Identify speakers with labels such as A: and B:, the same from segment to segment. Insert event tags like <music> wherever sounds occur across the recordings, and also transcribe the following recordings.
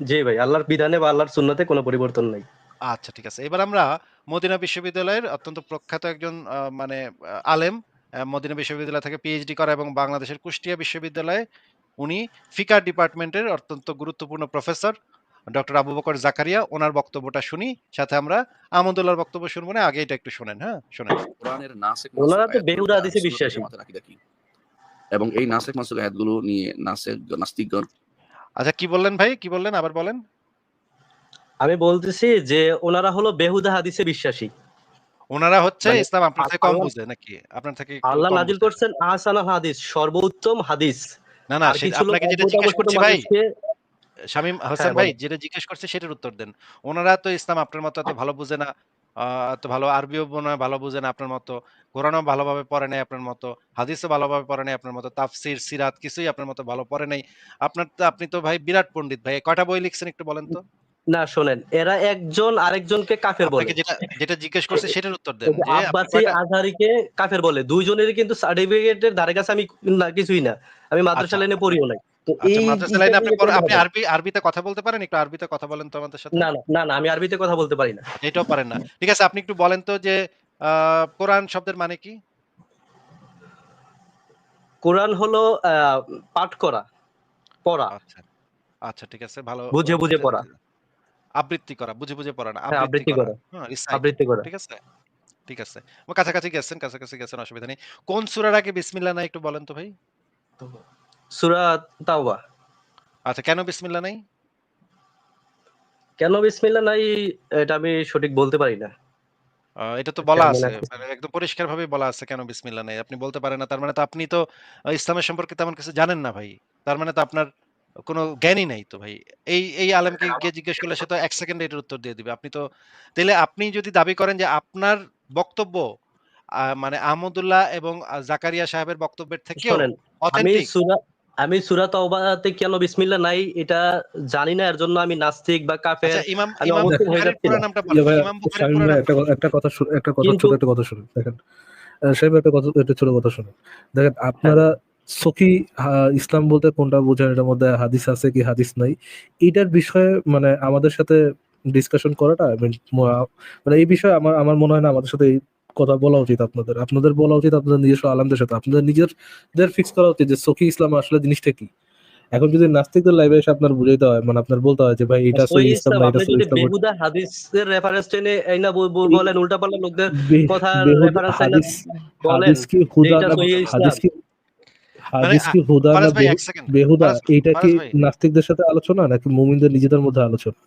A: জি ভাই আল্লাহর বিধানে বা আল্লাহর সুন্নতে কোনো পরিবর্তন নাই
B: আচ্ছা ঠিক আছে। এবার আমরা মদিনা বিশ্ববিদ্যালয়ের অত্যন্ত প্রখ্যাত একজন মানে আলেম মদিনা বিশ্ববিদ্যালয় থেকে পিএইচডি করা এবং বাংলাদেশের কুষ্টিয়া বিশ্ববিদ্যালয়ে উনি ফিকাহ ডিপার্টমেন্টের অত্যন্ত গুরুত্বপূর্ণ প্রফেসর ডক্টর আবু বকর জাকারিয়া ওনার বক্তব্যটা শুনি। সাথে আমরা আমদুল্লাহর বক্তব্য শুনব না। আগে এটা একটু শোনেন, হ্যাঁ? শোনেন।
C: কোরআনের নাসেখ
A: ওনারা তো বেহুদা হাদিসে বিশ্বাসী?
C: এবং এই নাসেখ মানসুখ আয়াতগুলো নিয়ে নাসেখ নাস্তিকগণ
B: আচ্ছা কি বললেন ভাই? কি বললেন? আবার বলেন।
A: আমি বলতেছি যে ওনারা হলো বেহুদা হাদিসে বিশ্বাসী
B: ওনারা হচ্ছে
A: মানে
B: ইসলাম আপনার থেকে কম বুঝে নাকি? আপনার থেকে
A: আল্লাহ নাজিল? করছেন আহসানা হাদিস সর্বোত্তম হাদিস
B: না, না আপনাকে যেটা জিজ্ঞেস করছি ভাই শামীম
A: হ্যাঁ
B: হোসেন ভাই যেটা জিজ্ঞেস করছে সেটার উত্তর দেন। ওনারা তো ইসলাম আপনার মতো এত ভালো বুঝে না। এত ভালো আরবিও মনে হয় ভালো বুঝে না আপনার মতো। কোরআনও ভালোভাবে পড়ে নাই আপনার মতো। হাদিসও ভালোভাবে পড়ে নাই আপনার মতো। তাফসীর, সিরাত কিছুই আপনার মতো ভালো পড়ে নাই। আপনার তো আপনি তো ভাই বিরাট পণ্ডিত ভাই। কয়টা বই লিখছেন একটু বলেন তো?
A: না শোনেন এরা একজন আরেকজনকে কাফের বলে
B: যেটা যেটা জিজ্ঞেস করছে সেটার উত্তর দেন।
A: যে আব্বাসী আজহারীকে কাফের বলে দুইজনেরই কিন্তু সার্টিফিকেটের ধারে কাছে আমি না কিছুই না আমি মাদ্রাসা
B: আচ্ছা।
A: লাইনে পড়িও নাই তো
B: আচ্ছা
A: এই
B: মাদ্রাসা লাইনে আপনি আরবি আরবিতে কথা বলতে পারেন? একটু আরবিতে কথা বলেন তো আমাদের সাথে।
A: না না না না আমি আরবিতে কথা বলতে পারি না
B: এটাও পারেন না। ঠিক আছে আপনি একটু বলেন তো যে কোরআন শব্দের মানে কি?
A: কোরআন হলো পাঠ করা পড়া
B: আচ্ছা। আচ্ছা ঠিক আছে ভালো
A: বুঝে বুঝে পড়া
B: আবৃত্তি করা। বুঝে, বুঝে পড়া না।
A: হ্যাঁ
B: আবৃত্তি করা। হ্যাঁ।
A: আবৃত্তি করা
B: ঠিক আছে? ঠিক আছে। কাছাকাছি গেছেন, কাছাকাছি গেছেন অসুবিধা নেই। কোন সূরার আগে বিসমিল্লাহ না একটু বলেন তো ভাই?
A: সূরা তাওবা
B: আচ্ছা কেন বিসমিল্লাহ নাই?
A: কেন বিসমিল্লাহ নাই এটা আমি সঠিক বলতে পারি না
B: এটা তো বলা আছে।
A: মনে
B: একদম পরিষ্কারভাবেই বলা আছে কেন বিসমিল্লাহ নাই। আপনি বলতে পারেন না। তার মানে তো আপনি তো ইসলামের সম্পর্কে তেমন কিছু জানেন না ভাই। তার মানে তো আপনার কোন জ্ঞানই নাই তো ভাই। এই এই আলেমকে গিয়ে জিজ্ঞেস করলে সে তো ১ সেকেন্ডে এটার উত্তর দিয়ে দিবে। আপনি তো তাহলে আপনি যদি দাবি করেন যে আপনার বক্তব্য মানে আহমদুল্লাহ এবং জাকারিয়া সাহেবের বক্তব্যের থেকেও
A: আমি
B: অথেন্টিক
A: আমি সূরা তাওবাতে কেন বিসমিল্লাহ নাই? এটা জানি না এর জন্য আমি নাস্তিক বা কাফের।
B: আচ্ছা ইমাম ইমাম বুখারীর পুরা নামটা
D: ইয়ে
B: ইমাম বুখারীর নামটা
D: একটা কথা শু- একটা কথা ছোট একটা কথা শুনুন দেখেন। ভাই একটা কথা একটা ছোট কথা শুনুন। দেখেন আপনারা সখী ইসলাম বলতে কোনটা বোঝেন এটার মধ্যে হাদিস আছে কি হাদিস নাই? এটার বিষয়ে মানে আমাদের সাথে ডিসকাশন করাটা মানে এই বিষয়ে আমার আমার মনে হয় না আমাদের সাথে এই কথা বলা উচিত আপনাদের। আপনাদের বলা উচিত আপনাদের নিজস্ব আলামদের সাথে। আপনাদের নিজেদের ফিক্স করা উচিত যে সখী ইসলাম আসলে জিনিসটা কি। এখন যদি নাস্তিকদের লাইভে এসে আপনার বুঝাইতে হয় মানে আপনার বলতে হয় যে ভাই এটা
A: সহি
D: ইসলাম না এটা সহি ইসলাম
A: বেহুদা হাদিসের রেফারেন্স টেনে এই না বলেন উল্টাপাল্টা লোকদের কথা রেফারেন্স না
D: হাদিস
A: বলেন
D: হাদিস কি হুদা না হাদিস কি
B: মানে
D: হাদিস কি হুদা না
B: ফারাজ ভাই
D: বেহু-
B: ১ সেকেন্ড।
D: বেহুদা? এইটা কি নাস্তিকদের সাথে আলোচনা নাকি মুমিনদের নিজেদের মধ্যে আলোচনা?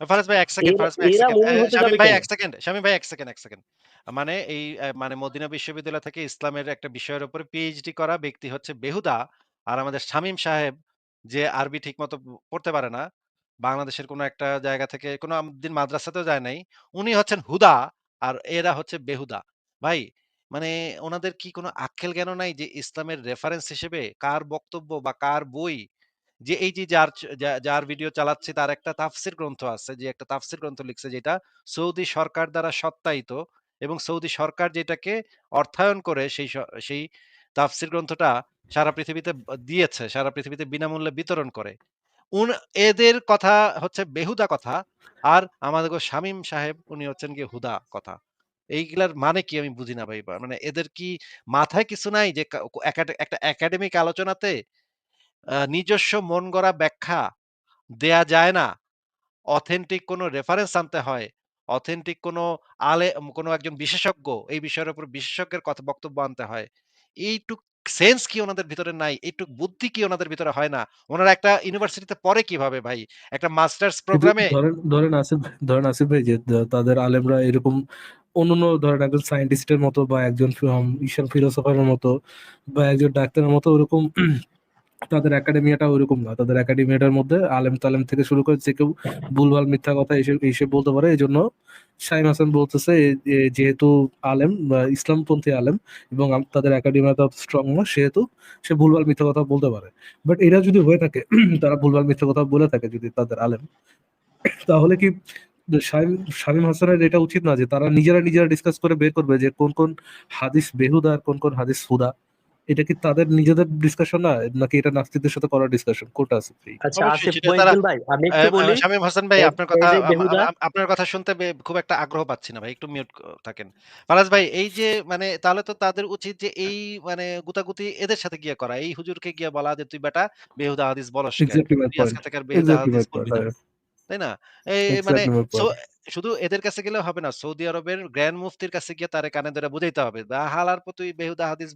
B: ফারাজ ভাই ১ সেকেন্ড, ফারাজ ভাই ১
A: এরা
B: সেকেন্ড। শামীম ভাই ১ সেকেন্ড, শামীম ভাই ১ সেকেন্ড, ১ সেকেন্ড। মানে এই মানে মদিনা বিশ্ববিদ্যালয় থেকে ইসলামের একটা বিষয়ের উপরে পিএইচডি করা ব্যক্তি হচ্ছে বেহুদা। আর আমাদের শামীম সাহেব যে আরবি ঠিকমতো পড়তে পারে না। বাংলাদেশের কোনো একটা জায়গা থেকে কোনো দিন মাদ্রাসাতেও যায় নাই। উনি হচ্ছেন হুদা আর এরা হচ্ছে বেহুদা। ভাই মানে ওনাদের কি কোনো আক্কেল জ্ঞানও নাই যে ইসলামের রেফারেন্স হিসেবে কার বক্তব্য বা কার বই যে এই যে যার যার ভিডিও চালাচ্ছি তার একটা তাফসীর গ্রন্থ আছে, যে একটা তাফসীর গ্রন্থ লিখছে যেটা সৌদি সরকার দ্বারা সত্যায়িত এবং সৌদি সরকার যেটাকে অর্থায়ন করে সেই সেই তাফসীর গ্রন্থটা সারা পৃথিবীতে দিয়েছে। সারা পৃথিবীতে বিনামূল্যে বিতরণ করে। উন, এদের কথা হচ্ছে বেহুদা কথা। আর আমাদের শামীম সাহেব উনি হচ্ছেন গিয়ে হুদা কথা। এইগুলার মানে কি আমি বুঝি না ভাই। মানে এদের কি মাথায় কিছু নাই যে একটা একাডেমিক আলোচনাতে নিজস্ব মন গড়া ব্যাখ্যা দেয়া যায় না। অথেন্টিক কোনো রেফারেন্স আনতে হয়। অথেন্টিক কোনো আলে কোনো একজন বিশেষজ্ঞ এই বিষয়ের উপর বিশেষজ্ঞের কথা বক্তব্য আনতে হয়। এইটুক সেন্স কি ওনাদের ভিতরে নাই? এইটুক বুদ্ধি কি ওনাদের ভিতরে হয় না? ওনারা একটা ইউনিভার্সিটিতে পড়ে কীভাবে ভাই? একটা মাস্টার্স প্রোগ্রামে
D: ধরেন আসিফ ধরেন আসিফ ভাই যে তাদের আলেমরা এরকম অন্যান্য ধরেন একজন সায়েন্টিস্টের মতো বা একজন ঈশান ফিলোসফারের মতো বা একজন ডাক্তারের মতো ওরকম তাদের একাডেমিয়াটা ওইরকম না। তাদের একাডেমিয়াটার মধ্যে আলেম তালেম থেকে শুরু করে যে কেউ ভুলভাল মিথ্যা কথা এসে এসে বলতে পারে এই জন্য শাহিম হাসান বলতেছে যেহেতু আলেম ইসলামপন্থী আলেম, এবং তাদের একাডেমিয়াটা স্ট্রং না, সেহেতু সে ভুলভাল মিথ্যা কথা বলতে পারে। বাট এরা যদি হয়ে থাকে, <clears throat> তারা ভুলভাল মিথ্যা কথা বলে থাকে যদি তাদের আলেম, <clears throat> তাহলে কি শামীম হাসানের এটা উচিত না যে তারা নিজেরা নিজেরা ডিসকাস করে বের করবে যে কোন কোন হাদিস বেহুদা আর কোন কোন হাদিস হুদা। এটা কি তাদের নিজেদের ডিসকাশন না? নাকি এটা নাস্তিকদের সাথে করার ডিসকাশন কোনটা আছে ভাই
A: আচ্ছা আসিফ
B: সেটা
A: ভাই আমি একটু বলি
B: শামীম হাসান ভাই আপনার কথা আপনার কথা শুনতে খুব একটা আগ্রহ পাচ্ছি না ভাই একটু মিউট থাকেন। ফারাজ ভাই এই যে মানে তাহলে তো তাদের উচিত যে এই মানে গুতাগুতি এদের সাথে গিয়ে করা এই হুজুরকে গিয়ে বলা যে তুই বেটা বেহুদা হাদিস বলস কেন?
D: এক্স্যাক্টলি
B: আজকে থেকে বেহুদা হাদিস
D: পয়েন্ট
B: তাই না? এই মানে শুধু এদের কাছে গেলে হবে না। সৌদি আরবের গ্র্যান্ড মুফতির কাছে গিয়ে তারে কানে ধরে বুঝাইতে হবে বা হালার পর তুই বেহুদা হাদিস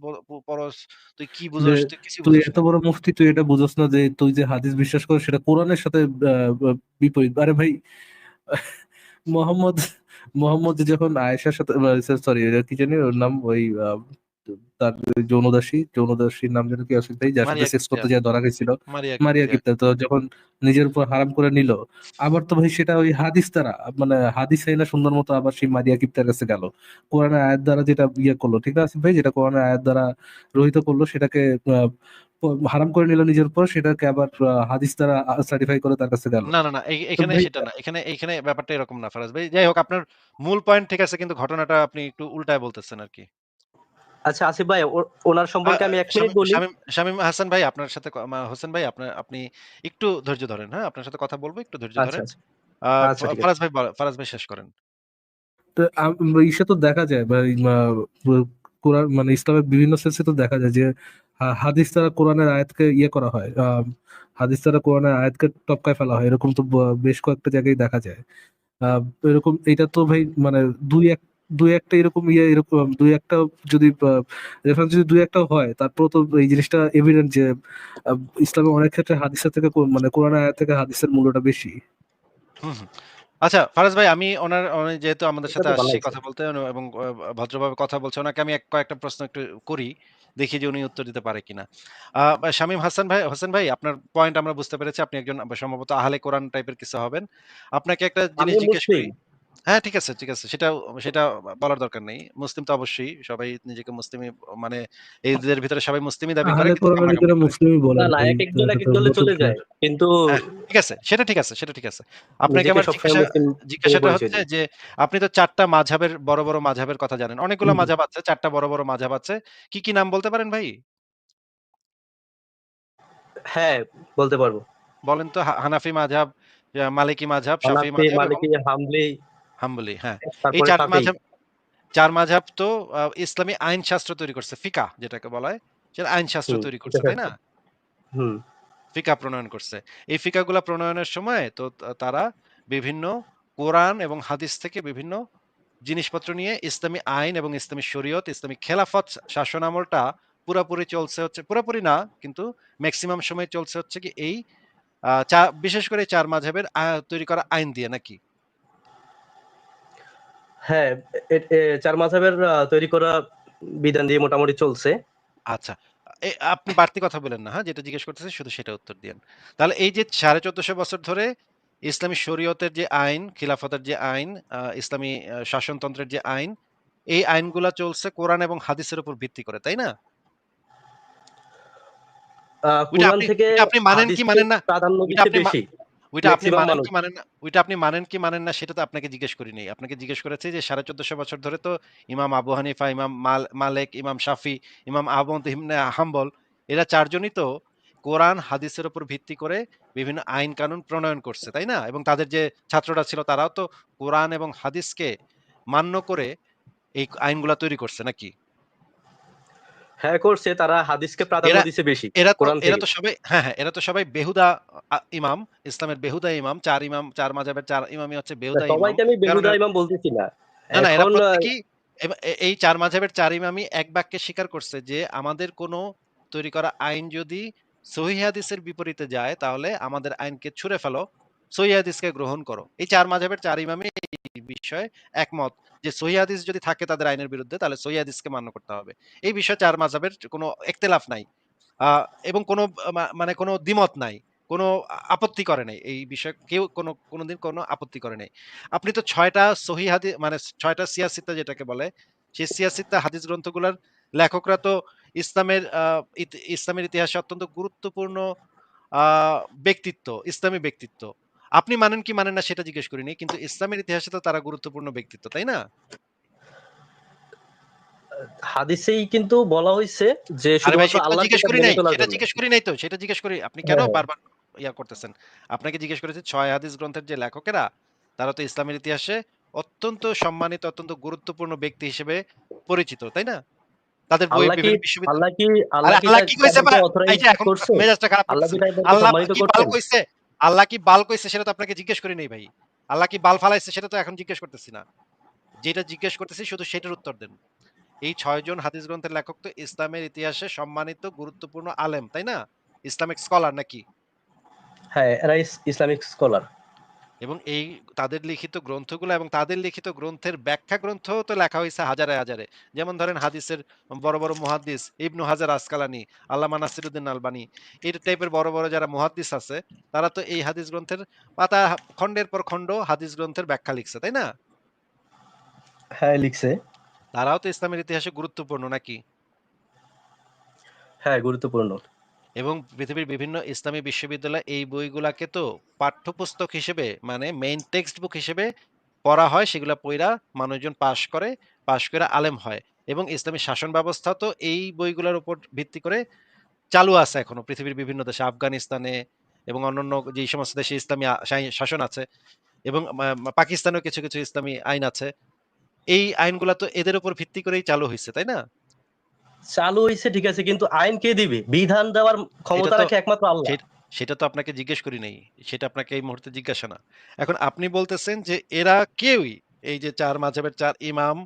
B: পড়স তুই কি বুঝোস তুই কিছু
D: তুই এত বড় মুফতি তুই এটা বুঝোস না যে তুই যে হাদিস বিশ্বাস করিস সেটা কোরআনের সাথে আহ, বিপরীত। আরে ভাই মোহাম্মদ মোহাম্মদ যখন আয়েশার সাথে সরি কি জানি ওর নাম ওই তার যৌনদাসী যৌনদাসীর নাম যেন কি আসিফ ভাই যার সাথে সেক্স করতে ধরা গেছিল
B: মারিয়া
D: কিপ্তা তো যখন নিজের উপর হারাম করে নিল আবার তো ভাই সেটা ওই হাদিস দ্বারা মানে হাদিস না সুন্দর মতো আবার সেই মারিয়া কিপ্তার কাছে গেল। আয়াত দ্বারা যেটা ইয়ে করল ঠিক আছে ভাই? যেটা আয়াত দ্বারা রহিত করল সেটাকে হারাম করে নিল নিজের উপর সেটাকে আবার হাদিস দ্বারা সার্টিফাই করে তার কাছে গেল।
B: না না না এখানে সেটা না। এখানে এখানে ব্যাপারটা এরকম না ফারাজ ভাই। যাই হোক আপনার মূল পয়েন্ট ঠিক আছে কিন্তু ঘটনাটা আপনি একটু উল্টায় বলতেছেন আর কি।
A: আচ্ছা আসিফ ভাই ওনার সম্পর্কে আমি এক মিনিট বলি।
B: শামীম হাসান ভাই আপনার সাথে হোসেন ভাই আপনার আপনি একটু ধৈর্য ধরেন হ্যাঁ? আপনার সাথে কথা বলব একটু ধৈর্য
A: আচ্ছা
B: ধরেন।
A: আচ্ছা। আচ্ছা
B: ফারাজ ভাই ফারাজ ভাই শেষ করেন।
D: তো ইসে তো দেখা যায় আহ, কোরআন মানে ইসলামের বিভিন্ন সেন্সে তো দেখা যায় যে হাদিস দ্বারা কোরআনের আয়াতকে ইয়ে করা হয় আহ, হাদিস দ্বারা কোরআনের আয়াতকে টপকায় ফেলা হয় এরকম তো বেশ কয়েকটা জায়গায় দেখা যায়। আহ, এরকম এটা তো ভাই মানে দুই এক দুই একটা এরকম ইয়ে এরকম দুই একটা যদি রেফারেন্স যদি দুই একটা হয় তারপর তো এই জিনিসটা এভিডেন্ট যে ইসলামে অনেক ক্ষেত্রে হাদিসের থেকে মানে কোরআনের আয়াত থেকে হাদিসের মূল্যটা বেশি।
B: আচ্ছা ফারাজ ভাই আমি ওনার যেহেতু আমাদের সাথে আসছে কথা বলতে এবং ভদ্রভাবে কথা বলছে ওনাকে আমি এক কয়েকটা প্রশ্ন একটু করি দেখি যে উনি উত্তর দিতে পারে কিনা। আহ, শামীম হাসান ভাই হোসেন ভাই আপনার পয়েন্ট আমরা বুঝতে পেরেছি আপনি একজন সম্ভবত আহলে কোরআন টাইপের কিছু হবেন। আপনাকে একটা জিনিস জিজ্ঞেস করি। হ্যাঁ ঠিক আছে ঠিক আছে। সেটা সেটা বলার দরকার নেই। মুসলিম তো অবশ্যই সবাই নিজেকে মুসলিমই মানে এদের ভিতরে সবাই মুসলিমই দাবি করে কিন্তু
D: কোরআনের
B: কামাকামি
D: ভিতরে
B: করে
D: মুসলিমই
A: না
D: বলেন
A: না
D: ভাই
A: এক এক জন
D: এটা
A: এক এক দলে চলে যায়। কিন্তু
B: হ্যাঁ ঠিক আছে সেটা ঠিক আছে সেটা ঠিক আছে। আপনাকে
A: নিজেকে
B: আমার
A: সবসময়
B: জিজ্ঞাসা
A: মুসলিম বলে
B: জিজ্ঞাসাটা
A: পরিচয়
B: হচ্ছে
A: দিই
B: যে আপনি তো বড় বড় মাঝহাবের কথা জানেন। অনেকগুলো
D: হুম।
B: আছে চারটা বড় বড় আছে। কি কি নাম বলতে পারেন ভাই?
A: হ্যাঁ বলতে পারব।
B: বলেন তো হা- হানাফি মাঝহাব আহ, মালিকি
A: হানাফি
B: এবং
A: মালিকি হামলি
B: হাম্বলি হ্যাঁ। এই চার
A: শাফি
B: মাঝহাব চার মাঝহাব তো ইসলামী আইন শাস্ত্র তৈরি করছে ফিকা যেটাকে বলা হয়। সেটা আইন শাস্ত্র তৈরি করছে তাই না?
A: হুম।
B: ফিকা প্রণয়ন করছে। এই ফিকাগুলা প্রণয়নের সময় তো তারা বিভিন্ন কোরআন এবং হাদিস থেকে বিভিন্ন জিনিসপত্র নিয়ে ইসলামী আইন এবং ইসলামী শরীয়ত ইসলামী খেলাফত শাসন আমলটা পুরোপুরি চলছে হচ্ছে পুরোপুরি না কিন্তু ম্যাক্সিমাম সময় চলছে হচ্ছে কি এই বিশেষ করে চার মাঝহের আহ, তৈরি করা আইন দিয়ে নাকি?
A: হ্যাঁ চার মাঝহের আহ, তৈরি করা বিধান দিয়ে মোটামুটি চলছে।
B: আচ্ছা আপনি বাড়তি কথা বলেন না হ্যাঁ? যেটা জিজ্ঞেস করতেছে শুধু সেটা উত্তর দিন তাহলে এই যে সাড়ে চোদ্দশো বছর ধরে ইসলামী শরীয়তের যে আইন খিলাফতের যে আইন ইসলামী শাসনতন্ত্রের যে আইন এই আইনগুলা চলছে কোরআন এবং হাদিসের উপর ভিত্তি করে তাই না?
A: কোরআন
B: আপনি
A: থেকে
B: আপনি মানেন কি মানেন না? আপনি ওইটা আপনি মানেন কি মানেন না ওইটা আপনি মানেন কি মানেন না সেটা তো আপনাকে জিজ্ঞেস করিনি আপনাকে জিজ্ঞেস করেছে যে সাড়ে চোদ্দশো বছর ধরে তো ইমাম আবু হানিফা ইমাম মাল- মালেক ইমাম শাফি ইমাম আহমদ ইবনে হাম্বল এরা চারজনই তো কোরআন হাদিসের উপর ভিত্তি করে বিভিন্ন আইন কানুন প্রণয়ন করছে তাই না? এবং তাদের যে ছাত্ররা ছিল তারাও তো কোরআন এবং হাদিসকে মান্য করে এই আইনগুলা তৈরি করছে নাকি?
A: হ্যাঁ করছে তারা হাদিসকে প্রাধান্য দিচ্ছে বেশি
B: এরা এরা তো সবাই হ্যাঁ হ্যাঁ এরা তো সবাই বেহুদা ইমাম ইসলামের বেহুদা ইমাম চার ইমাম চার মাঝাবের চার ইমামই হচ্ছে বেহুদা ইমাম
A: সবাইকে আমি বেহুদা ইমাম বলতেছি না।
B: না না এরা প্রত্যেকেই এই চার মাঝাবের চার ইমামই এক বাক্যে স্বীকার করছে যে আমাদের কোনো তৈরি করা আইন যদি সহি হাদিসের বিপরীতে যায় তাহলে আমাদের আইনকে ছুঁড়ে ফেলো সহি হাদিসকে গ্রহণ করো। এই চার মাঝাবের চার ইমামই বিষয়ে একমত যে সহিহাদিস যদি থাকে তাদের আইনের বিরুদ্ধে, তাহলে সহিহাদিসকে মান্য করতে হবে। এই বিষয়ে চার মাঝাবের কোনো একতেলাফ নাই। এবং কোনো মানে কোনো দ্বিমত নাই। কোনো আপত্তি করে নাই। এই বিষয়ে কেউ কোনো, কোনোদিন কোনো আপত্তি করে নাই। আপনি তো ছয়টা সহি হাদিস মানে ছয়টা সিয়াসিতা যেটাকে বলে, সেই সিয়াসিতা হাদিস গ্রন্থগুলোর লেখকরা তো ইসলামের ইসলামের ইতিহাসে অত্যন্ত গুরুত্বপূর্ণ ব্যক্তিত্ব, ইসলামী ব্যক্তিত্ব। আপনি মানেন কি মানেন না সেটা জিজ্ঞেস করিনি কিন্তু ইসলামের ইতিহাসে তো তারা গুরুত্বপূর্ণ ব্যক্তিত্ব তাই না?
A: হাদিসেই কিন্তু বলা যে আল্লাহ
B: জিজ্ঞেস করি নাই সেটা জিজ্ঞেস করি নাই তো সেটা জিজ্ঞেস করি আপনি কেন
A: হ্যাঁ।
B: বারবার ইয়া করতেছেন? আপনাকে জিজ্ঞেস করেছি ছয় হাদিস গ্রন্থের যে লেখকেরা তারা তো ইসলামের ইতিহাসে অত্যন্ত সম্মানিত অত্যন্ত গুরুত্বপূর্ণ ব্যক্তি হিসেবে পরিচিত তাই না? তাদের বই বিভিন্ন বিশ্ববিদ্যালয়
A: আল্লাহ কি আল্লাহ কি
B: কইছে এখন মেজাজটা খারাপ
A: আল্লাহ কি
B: কইছে? আল্লাহ কি বাল কইছে সেটা তো আপনাকে জিজ্ঞেস করি নাই ভাই। আল্লাহ কি বাল ফালাইছে সেটা তো এখন জিজ্ঞেস করতেছি না। যেটা জিজ্ঞেস করতেছি শুধু সেটার উত্তর দেন। এই ছয়জন হাদিস গ্রন্থের লেখক তো ইসলামের ইতিহাসে সম্মানিত, গুরুত্বপূর্ণ আলেম, তাই না? ইসলামিক স্কলার নাকি?
A: হ্যাঁ এরা ইসলামিক স্কলার।
B: এবং এই তাদের লিখিত গ্রন্থগুলো এবং তাদের লিখিত গ্রন্থের ব্যাখ্যা গ্রন্থ তো লেখা হয়েছে হাজারে হাজারে। যেমন ধরেন হাদিসের বড় বড় মুহাদ্দিস ইবনু হাজার আসকালানি আল্লামা নাসিরুদ্দিন আলবানি এই টাইপের বড় বড় যারা মুহাদ্দিস আছে তারা তো এই হাদিস গ্রন্থের পাতা খণ্ডের পর খণ্ড হাদিস গ্রন্থের ব্যাখ্যা লিখছে তাই না?
A: হ্যাঁ লিখছে।
B: তারাও তো ইসলামের ইতিহাসে গুরুত্বপূর্ণ নাকি?
A: হ্যাঁ গুরুত্বপূর্ণ।
B: এবং পৃথিবীর বিভিন্ন ইসলামী বিশ্ববিদ্যালয় এই বইগুলাকে তো পাঠ্যপুস্তক হিসেবে মানে মেইন টেক্সট বুক হিসেবে পড়া হয়, সেগুলা পড়া মানুষজন পাশ করে পাশ করে আলেম হয়। এবং ইসলামী শাসন ব্যবস্থা তো এই বইগুলোর উপর ভিত্তি করে চালু আছে এখনও। পৃথিবীর বিভিন্ন দেশে, আফগানিস্তানে এবং অন্যান্য যে সমস্ত দেশে ইসলামী শাসন আছে এবং পাকিস্তানেও কিছু কিছু ইসলামী আইন আছে। এই আইনগুলা তো এদের উপর ভিত্তি করেই চালু হয়েছে তাই না?
A: চালু হয়েছে ঠিক আছে কিন্তু আইন কে দিবে? বিধান দেওয়ার ক্ষমতা রাখে একমাত্র আল্লাহ।
B: সেটা তো আপনাকে জিজ্ঞেস করি নাই। সেটা আপনাকে এই মুহূর্তে জিজ্ঞাসা না। এখন আপনি বলতেছেন যে এরা কেউই এই যে চার মাঝহের চার ইমাম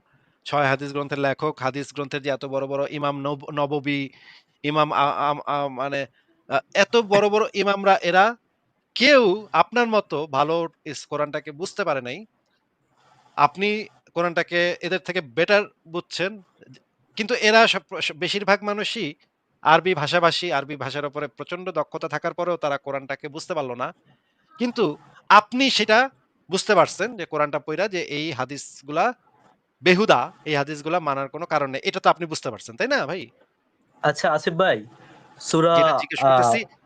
B: ছয় হাদিস গ্রন্থের লেখক হাদিস গ্রন্থের যে এত বড় বড় ইমাম নববী ইমাম মানে এত বড় বড় ইমামরা এরা কেউ আপনার মতো ভালো কোরআনটাকে বুঝতে পারে নাই। আপনি কোরআনটাকে এদের থেকে বেটার বুঝছেন। কিন্তু এরা সব- বেশিরভাগ মানুষই আরবি ভাষাভাষী আরবি ভাষার উপরে প্রচণ্ড দক্ষতা থাকার পরেও তারা কোরআনটাকে বুঝতে পারল না। কিন্তু আপনি সেটা বুঝতে পারছেন যে কোরআনটা পইরা যে এই হাদিসগুলা বেহুদা এই হাদিসগুলা মানার কোনো কারণ নেই। এটা তো আপনি বুঝতে পারছেন তাই না ভাই?
A: আচ্ছা আসিফ ভাই সূরা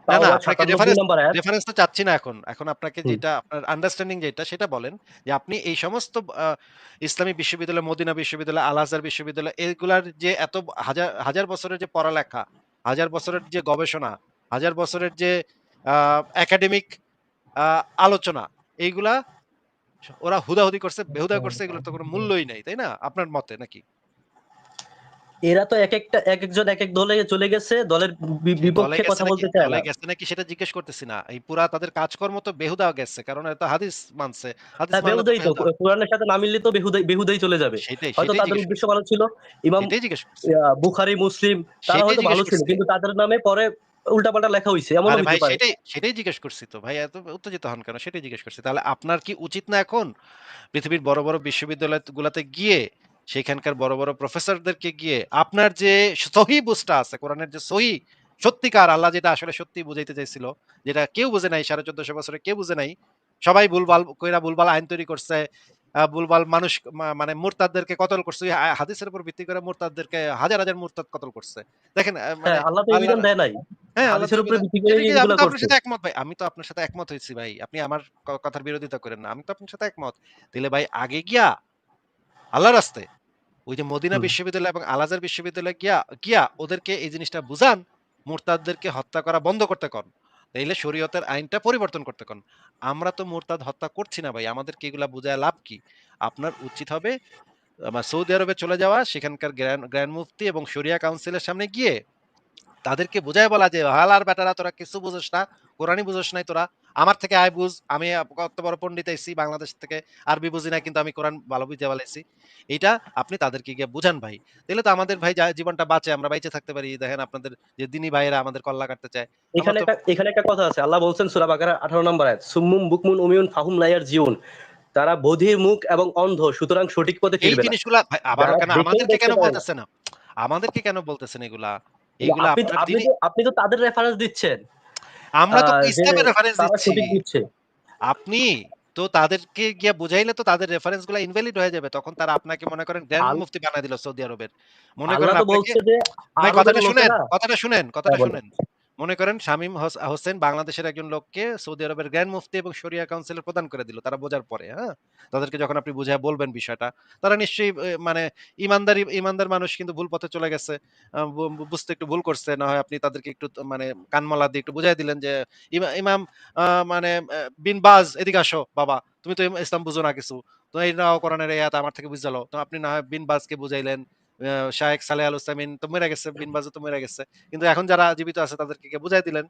B: না না আপনাকে রেফারেন্স চাচ্ছি না এখন। এখন আপনাকে যেটা আপনার আন্ডারস্ট্যান্ডিং যেটা সেটা বলেন যে আপনি এই সমস্ত ইসলামী বিশ্ববিদ্যালয় মদিনা বিশ্ববিদ্যালয় আল আজহার বিশ্ববিদ্যালয় এগুলার যে এত হাজার হাজার বছরের যে পড়ালেখা হাজার বছরের যে গবেষণা হাজার বছরের যে একাডেমিক আলোচনা এইগুলা ওরা হুদাহুদি করছে বেহুদা করছে এগুলোর তো কোনো মূল্যই নাই তাই না? আপনার মতে নাকি?
A: এরা তো এক একটা এক একজন এক এক দলে চলে গেছে দলের বিপক্ষে কথা বলতে চায় না।
B: গেছে নাকি সেটা জিজ্ঞেস করতেছি না। এই পুরা তাদের কাজকর্ম তো বেহুদা গেছে কারণ এটা হাদিস মানছে। হাদিস
A: হ্যাঁ বেহুদাই তো। কোরআনের সাথে না মিললে তো বেহুদাই বেহুদাই চলে যাবে। হয়তো তাদের উদ্দেশ্য ভালো ছিল। ইমাম বুখারী মুসলিম তারা হয়তো ভালো ছিল কিন্তু তাদের নামে পরে উল্টাপাল্টা লেখা
B: আরে
A: হইতে
B: ভাই
A: পারে।
B: সেটাই সেটাই জিজ্ঞেস করছি তো। ভাই এত উত্তেজিত হন কেন? সেটাই জিজ্ঞেস করছি। তাহলে আপনার কি উচিত না এখন পৃথিবীর বড় বড় বিশ্ববিদ্যালয় গুলাতে গিয়ে সেখানকার বড় বড় প্রফেসরদেরকে গিয়ে আপনার যে সহি বুঝটা আছে কোরআনের যে সহি সত্যিকার আল্লাহ যেটা আসলে সত্যি বুঝাইতে চাইছিল যেটা কেউ বুঝে নাই সাড়ে চোদ্দশো বছরে কেউ বুঝে নাই সবাই ভুলভাল কইরা ভুলভাল আইন তৈরি করছে আহ, ভুলভাল মানুষ মানে মুরতাদদেরকে কতল করছে হাদিসের উপর ভিত্তি করে মুরতাদদেরকে হাজার হাজার মুরতাদ কতল করছে। দেখেন মানে
A: হ্যাঁ আল্লাহ তো বিধান দেয় নাই।
B: হ্যাঁ আমি তো আপনার সাথে একমত ভাই আমি তো আপনার সাথে একমত হয়েছি ভাই আপনি আমার কথার বিরোধিতা করেন না আমি তো আপনার সাথে একমত। তাহলে ভাই আগে গিয়া আল্লাহ রাস্তে ওই যে মদিনা বিশ্ববিদ্যালয় এবং আলাজার বিশ্ববিদ্যালয় গিয়া গিয়া ওদেরকে এই জিনিসটা বুঝান মুরতাদদেরকে হত্যা করা বন্ধ করতে কন। তাইলে শরীয়তের আইনটা পরিবর্তন করতে কন। আমরা তো মুরতাদ হত্যা করছি না ভাই আমাদেরকে এগুলা বুঝায় লাভ কি? আপনার উচিত হবে সৌদি আরবে চলে যাওয়া সেখানকার গ্র্যান্ড গ্র্যান্ড মুফতি এবং শরিয়া কাউন্সিলের সামনে গিয়ে তাদেরকে বুঝায় বলা যে হালার বেটারা তোরা কিছু বুঝোস না কোরআনই বুঝোস নাই তোরা। আমার থেকে আয় বুঝ আমি কত বড় পণ্ডিত আইছি বাংলাদেশ থেকে আরবি বুঝি না কিন্তু আমি কোরআন ভালো বুঝতে পারছি এইটা আপনি তাদেরকে গিয়ে বুঝান ভাই। তাহলে তো আমাদের ভাই জীবনটা বাঁচে আমরা বাইচে থাকতে পারি। দেখেন আপনাদের যে দিনী ভাইয়েরা আমাদের কল্লা কাটতে চায়।
A: এখানে একটা এখানে একটা কথা আছে। আল্লাহ বলছেন সূরা বাকারা 18 নম্বর আয়াত সুম্মুম বুকমুন উমিউন ফাহুম লায়ার জিউন তারা বধির মুখ এবং অন্ধ সুতরাং সঠিক পথে
B: এই
A: ফিরবে না।
B: জিনিসগুলা ভাই আবারও কেন আমাদেরকে কেন
A: পায় না।
B: বলতেছেন? আমাদেরকে কেন বলতেছেন এগুলা? এগুলা
A: আপনি তো তাদের রেফারেন্স দিচ্ছেন।
B: আমরা তো ইসলামের রেফারেন্স দিচ্ছি। আপনি তো তাদেরকে গিয়ে বুঝাইলে তো তাদের রেফারেন্সগুলা ইনভ্যালিড হয়ে যাবে। তখন তারা আপনাকে মনে করেন গ্র্যান্ড মুফতি বানাই দিল সৌদি আরবের। মনে করেন আপনাকে কথাটা শুনেন কথাটা শুনেন কথাটা
A: হ্যাঁ,
B: শুনেন। মনে করেন শামীম হোসেন বাংলাদেশের একজন লোককে সৌদি আরবের গ্র্যান্ড মুফতি এবং শরিয়া কাউন্সিলের প্রদান করে দিল। তারা বোঝার পরে হ্যাঁ? তাদেরকে যখন আপনি বুঝায় বলবেন বিষয়টা, তারা নিশ্চয়ই মানে ইমানদারি, ইমানদার মানুষ কিন্তু ভুল পথে চলে গেছে। বুঝতে একটু ভুল করছে, না হয় আপনি তাদেরকে একটু মানে কানমালা দিয়ে একটু বুঝাই দিলেন যে ইমাম মানে বিন বাজ, এদিকে আসো, বাবা, তুমি তো ইসলাম বুঝো না কিছু। তো এই নাও কোরআনের এই আমার থেকে বুঝালো। তো আপনি না হয় বিন বাজকে বুঝাইলেন শায়েখ সালেহ আল উসামিন তো মেরে গেছে, বিন বাজও তো মেরে গেছে। কিন্তু এখন যারা জীবিত আছে, তাদেরকে কে বুঝাই দিলেন?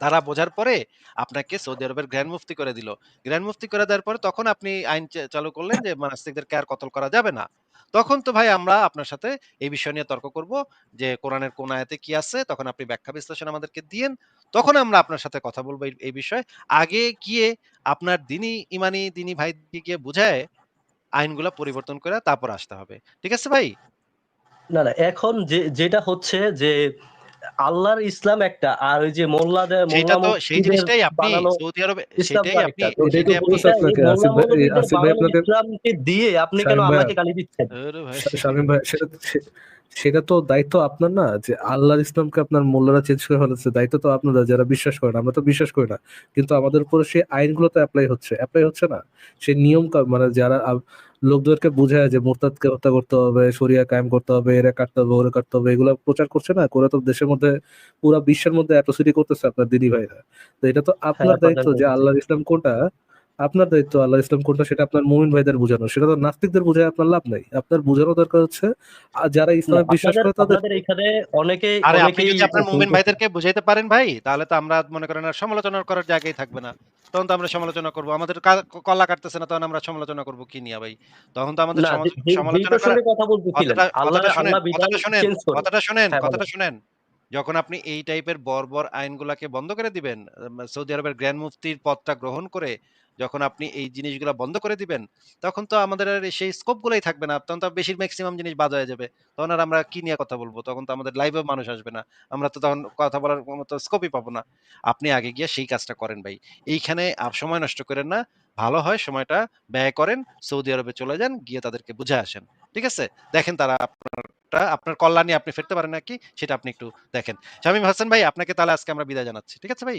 B: তারা বোঝার পরে আপনাকে সৌদি আরবের গ্র্যান্ড মুফতি করে দিল। গ্র্যান্ড মুফতি করে দেওয়ার পরে তখন আপনি আইন চালু করলেন যে মানাস্তিকদেরকে আর কতল করা যাবে না। তখন তো ভাই আমরা আপনার সাথে এই বিষয় নিয়ে তর্ক করব যে কোরআনের কোন আয়াতে কি আছে, তখন আপনি ব্যাখ্যা বিশ্লেষণ আমাদেরকে দিয়েন। তখন আমরা আপনার সাথে কথা বলব এই- বিষয়ে। আগে গিয়ে আপনার দিনী ইমানি, দিনী ভাই গিয়ে বুঝায় আইনগুলো পরিবর্তন করে তারপর আসতে হবে। ঠিক আছে ভাই?
A: না না এখন যে যেটা হচ্ছে যে আল্লাহর ইসলাম একটা আর ওই যে মোল্লাদের
B: সেটা
A: মোল্লা
B: তো সেই জিনিসটাই আপনি সৌদি আরবে সেটাই আপনি সেটাই
D: আসিফ ভাই আসিফ
A: দিয়ে আপনি কেন আমাকে গালি দিচ্ছেন
B: শামিম ভাই
D: ভাই সেটা সেটা তো দায়িত্ব আপনার না যে আল্লাহর ইসলামকে আপনার মোল্লারা চেঞ্জ করে ফেলেছে দায়িত্ব তো আপনারা যারা বিশ্বাস করেন আমরা তো বিশ্বাস করি না। কিন্তু আমাদের উপরে সেই আইনগুলো তো অ্যাপ্লাই হচ্ছে অ্যাপ্লাই হচ্ছে না। সেই নিয়ম মানে যারা লোকদেরকে বোঝায় যে মোরতাদকে হত্যা করতে হবে শরিয়া কায়েম করতে হবে এরা কাটতে হবে ওরা কাটতে হবে এগুলো প্রচার করছে না? করে তো দেশের মধ্যে পুরা বিশ্বের মধ্যে অ্যাট্রোসিটি করতেছে আপনার দিদি ভাইরা। তো এটা তো আপনার
A: আপনার
D: দায়িত্ব যে। আল্লাহর ইসলাম কোনটা? আপনার দায়িত্ব আল্লাহ ইসলাম কোনটা সেটা আপনার মুমিন ভাইদের বোঝানো। সেটা তো নাস্তিকদের বোঝায় আপনার লাভ নাই। আপনার বোঝানো দরকার হচ্ছে যারা ইসলামে বিশ্বাস করে তাদের
A: এখানে অনেকে
B: আরে আপনি যদি আপনার মুমিন ভাইদেরকে বুঝাইতে পারেন ভাই তাহলে তো আমরা মনে করেন আর সমালোচনা করার জায়গায় থাকবে না। তখন তো আমরা সমালোচনা করব। আমাদের কলা কাটতেছে না তখন আমরা সমালোচনা করব কি নিয়ে ভাই? তখন তো আমাদের সমালোচনা করা
A: কথা বলতেছিলেন।
B: কথাটা
A: আল্লাহ
B: শুনেন
A: আল্লাহ বিধান
B: কথাটা শুনেন কথাটা
A: হ্যাঁ,
B: যখন আপনি এই টাইপের বর্বর আইনগুলাকে বন্ধ করে দিবেন সৌদি আরবের গ্র্যান্ড মুফতির পদটা গ্রহণ করে যখন আপনি এই জিনিসগুলা বন্ধ করে দিবেন, তখন তো আমাদের আর সেই স্কোপ গুলাই থাকবে না। তখন তো বেশির ম্যাক্সিমাম জিনিস বাদ হয়ে যাবে। তখন আর আমরা কি নিয়ে কথা বলব? তখন তো আমাদের লাইভে মানুষ আসবে না। আমরা তো তখন কথা বলার মতো স্কোপই পাবো না। আপনি আগে গিয়ে সেই কাজটা করেন ভাই। এইখানে আপ সময় নষ্ট করেন না। ভালো হয় সময়টা ব্যয় করেন, সৌদি আরবে চলে যান, গিয়ে তাদেরকে বুঝে আসেন। ঠিক আছে? দেখেন তারা আপনারটা, আপনার কল্যাণে আপনি ফিরতে পারেন নাকি, সেটা আপনি একটু দেখেন। শামীম হাসান ভাই, আপনাকে তাহলে আজকে আমরা বিদায় জানাচ্ছি। ঠিক আছে ভাই?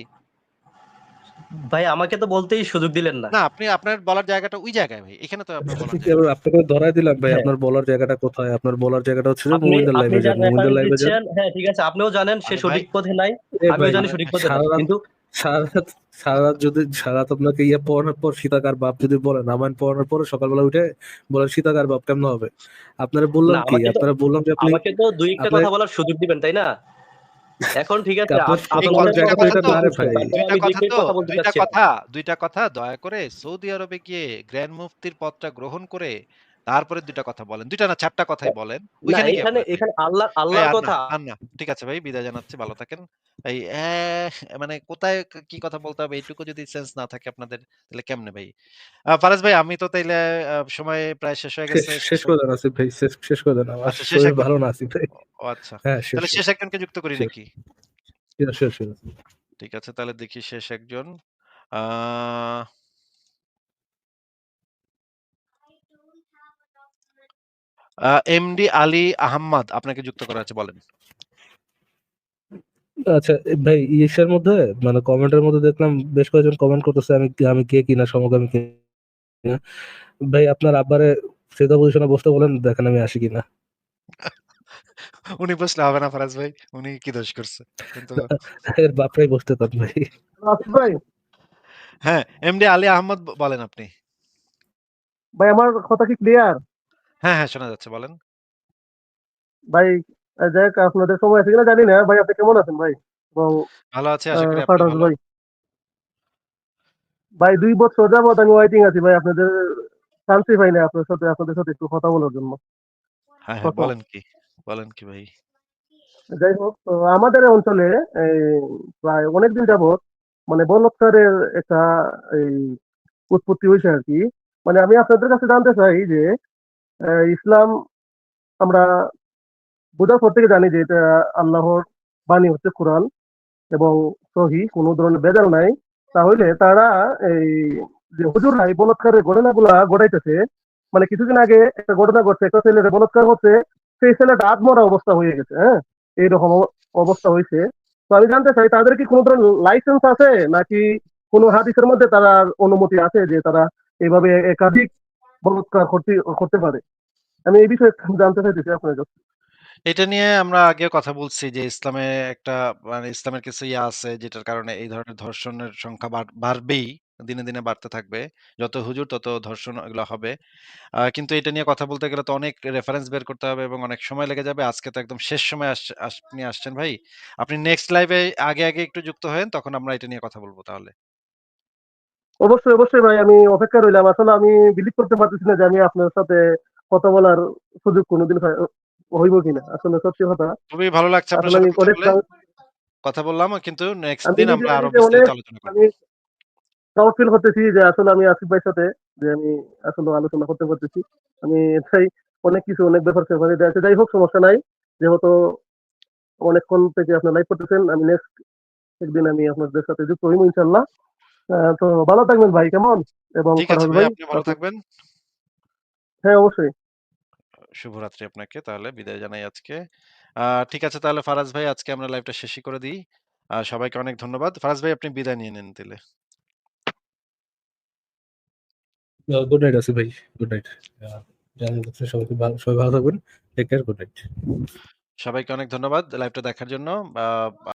A: ভাই আমাকে তো বলতেই সুযোগ দিলেন না।
B: না আপনি আপনার বলার জায়গাটা ওই জায়গায় ভাই এখানে তো আপনার বলার জায়গা।
D: আপনাকে ধরাই দিলাম ভাই
A: হ্যাঁ।
D: আপনার বলার জায়গাটা কোথায়? আপনার বলার জায়গাটা হচ্ছে যে
A: আপনি
D: মুমিনদের
A: আপনি
D: লাইভে যান মুমিনদের
A: রেফারেন্স
D: লাইভে যান
A: হ্যাঁ ঠিক আছে আপনিও জানেন সে সঠিক পথে নাই আমিও জানি সঠিক পথে নাই কিন্তু
D: সারা রাত সারা যদি সারারাত আপনাকে ইয়ে পড়ানোর পর সীতাকার বাপ যদি বলেন রামায়ণ পড়ানোর পরে সকালবেলা উঠে বলেন সীতাকার বাপ কেমন হবে? আপনারা বললাম কি? আপনারা বললাম যে আপনি
A: আমাকে তো দুই একটা কথা বলার সুযোগ দিবেন তাই না? এখন ঠিক আছে
B: দুইটা কথা দয়া করে সৌদি আরবে গিয়ে গ্র্যান্ড মুফতির পদটা গ্রহণ করে তারপরে দুইটা কথা বলেন। দুইটা না চারটা কথাই বলেন। ওইখানে
A: এখানে এখানে আল্লাহ আল্লাহর কথা
B: না। ঠিক আছে ভাই বিদায় জানাচ্ছি ভালো থাকেন। এই আহ, মানে কোথায় কি কথা বলতে হবে এইটুকু যদি সেন্স না থাকে আপনাদের তাহলে কেমনে ভাই? ফারাজ ভাই আমি তো তাইলে সময় প্রায় শেষ হয়ে গেছে।
D: শেষ- করে দেন আসিফ ভাই শেষ শেষ করে দেন আমার।
B: আচ্ছা,
D: শরীর ভালো না আসিফ ভাই।
B: ও আচ্ছা।
D: হ্যাঁ
B: তাহলে শেষ একজনকে যুক্ত করি। নাকি?
D: শেষ শেষ শেষ।
B: ঠিক আছে তাহলে দেখি শেষ একজন। আহ এমডি আলী আহম্মদ আপনাকে যুক্ত করা আছে বলেন।
D: আচ্ছা ভাই মধ্যে মানে কমেন্টের মধ্যে দেখলাম বেশ কয়েকজন কমেন্ট করতেছে আমি আমি কে কিনা সমকামী কিনা। ভাই আপনার আব্বারে সেটা পজিশনে বসতে বলেন দেখেন আমি আসি কিনা।
B: উনি বসলে হবে না ফারাজ ভাই উনি কি দোষ করছে? কিন্তু <laughs>
D: এর বাপরাই বসতে পারেন ভাই।
E: ভাই।
B: হ্যাঁ এমডি আলী আহমদ বলেন আপনি।
E: ভাই আমার কথা কি ক্লিয়ার
B: হ্যাঁ হ্যাঁ শোনা যাচ্ছে বলেন।
E: ভাই আহ, যাই হোক আপনাদের সময় আছে কিনা জানি না ভাই আপনি কেমন আছেন ভাই? এবং
B: ভালো আছে আশা করি আপনি
E: ফারহাজ
B: ভালো
E: ভাই। ভাই দুই বছর যাবত আমি ওয়েটিং আছি ভাই আপনাদের শান্তি পাই না আপনার সাথে আপনাদের সাথে একটু কথা বলার জন্য।
B: হ্যাঁ হ্যাঁ
E: কথা।
B: বলেন কি বলেন কি ভাই।
E: যাই হোক তো আমাদের অঞ্চলে এই, প্রায় অনেকদিন যাবত মানে বলৎকারের একটা এই উৎপত্তি হয়েছে আর কি। মানে আমি আপনাদের কাছে জানতে চাই যে ইসলাম আমরা বোঝার পর থেকে জানি যে এটা আল্লাহর বাণী হচ্ছে কোরআন এবং সহি, কোনো ধরনের বেজাল নাই। তাহলে তারা এই যে হুজুররা এই বলৎকারের ঘটনাগুলা ঘটাইতেছে মানে কিছুদিন আগে একটা ঘটনা ঘটছে, একটা ছেলের বলৎকার হচ্ছে, সেই ছেলেটা আত্মরা অবস্থা হয়ে গেছে হ্যাঁ? এইরকম অব- অবস্থা হয়েছে। তো আমি জানতে চাই, তাদের কি কোনো ধরনের লাইসেন্স আছে? নাকি কোনো হাদিসের মধ্যে তারা অনুমতি আছে যে তারা এইভাবে একাধিক বলৎকার করতে করতে পারে। আমি এই বিষয়ে জানতে চাইতেছি আপনার কাছে।
B: এটা নিয়ে আমরা আগে কথা বলছি যে ইসলামে একটা মানে ইসলামের কিছু ইয়ে আছে যেটার কারণে এই ধরনের ধর্ষণের সংখ্যা বাড়বেই, দিনে দিনে বাড়তে থাকবে। যত হুজুর তত ধর্ষণ এগুলো হবে। কিন্তু এটা নিয়ে কথা বলতে গেলে তো অনেক রেফারেন্স বের করতে হবে এবং অনেক সময় লেগে যাবে। আজকে তো একদম শেষ সময় আপনি আসছেন ভাই। আপনি নেক্সট লাইভে আগে আগে একটু যুক্ত হয়েন, তখন আমরা এটা নিয়ে কথা বলব তাহলে।
E: অবশ্যই অবশ্যই ভাই আমি অপেক্ষা রইলাম। আসলে আমি বিলিভ করতে পারতেছি না যে আমি আপনার সাথে কথা বলার সুযোগ কোনোদিন হইব কিনা। আসলে সত্যি কথা।
B: খুবই ভালো লাগছে আপনার সাথে কথা বললাম কিন্তু নেক্সট দিন আমরা
E: আরও
B: বিস্তারিত আলোচনা করব।
E: আমি প্রাউড ফিল করতেছি যে আসলে আমি আসিফ ভাইয়ের সাথে যে আমি আসলে আলোচনা করতে পারতেছি। আমি এটাই অনেক কিছু অনেক ব্যাপার স্যাপার এটা আছে যাই হোক সমস্যা নাই। যেহেতু অনেকক্ষণ থেকে আপনি লাইভ করতেছেন আমি নেক্সট একদিন আমি আপনাদের সাথে যুক্ত হইব ইনশাল্লাহ তো ভালো থাকবেন ভাই কেমন? এবং
B: ঠিক আছে ভাই আপনি ভালো থাকবেন।
E: হ্যাঁ অবশ্যই।
B: শুভরাত্রি আপনাকে তাহলে বিদায় জানাই আজকে। ঠিক আছে তাহলে ফারাজ ভাই আজকে আমরা লাইভটা শেষই করে দিই। আহ, সবাইকে অনেক ধন্যবাদ। ফারাজ ভাই আপনি বিদায় নিয়ে নেন দিলে
D: গুড নাইট আসিফ ভাই গুড নাইট জানান সবাইকে ভালো সবাই ভালো থাকবেন। টেক কেয়ার গুড নাইট
B: সবাইকে অনেক ধন্যবাদ লাইভটা দেখার জন্য। আহ,